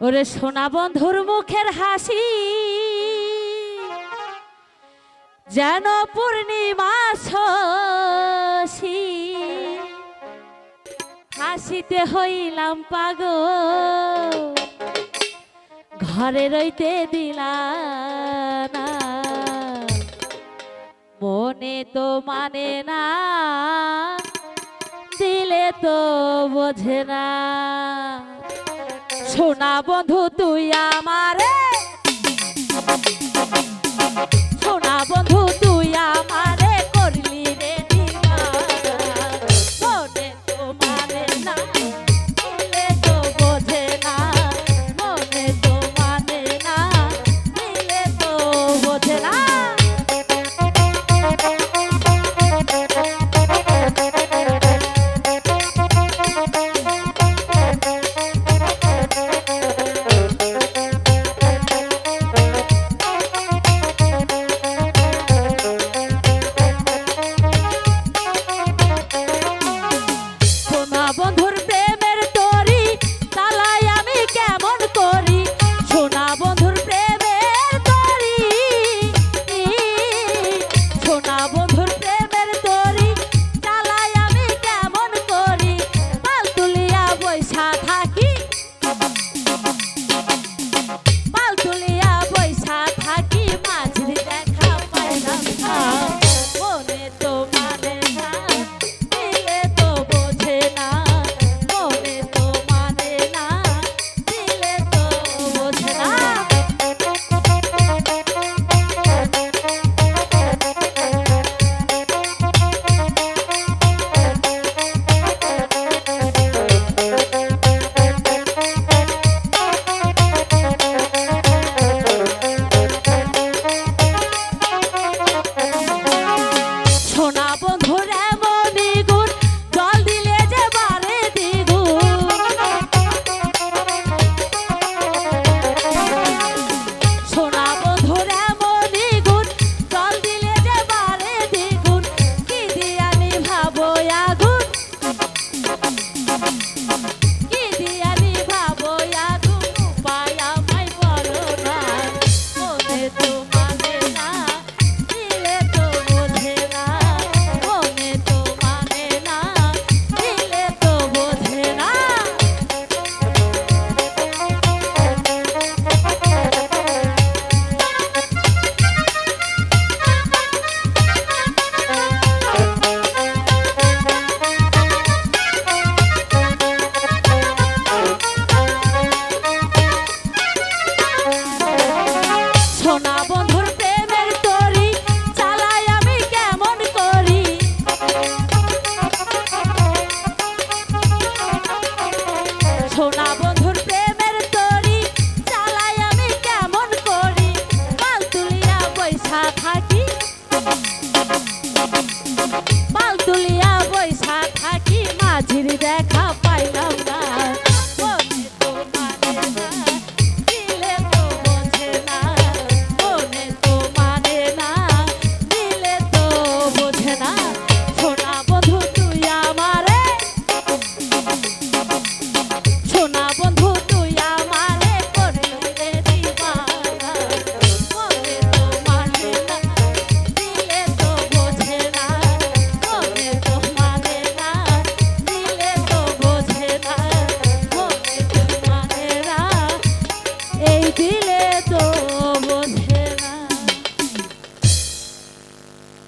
ওরে সোনা বন্ধুর মুখের হাসি, যেন পূর্ণিমা শশী। হাসিতে হইলাম পাগ ঘরে রইতে দিলাম মনে তো মানে না, দিলে তো বোঝে না। সোনা বন্ধু তুই আমারে। সোনা বন্ধু back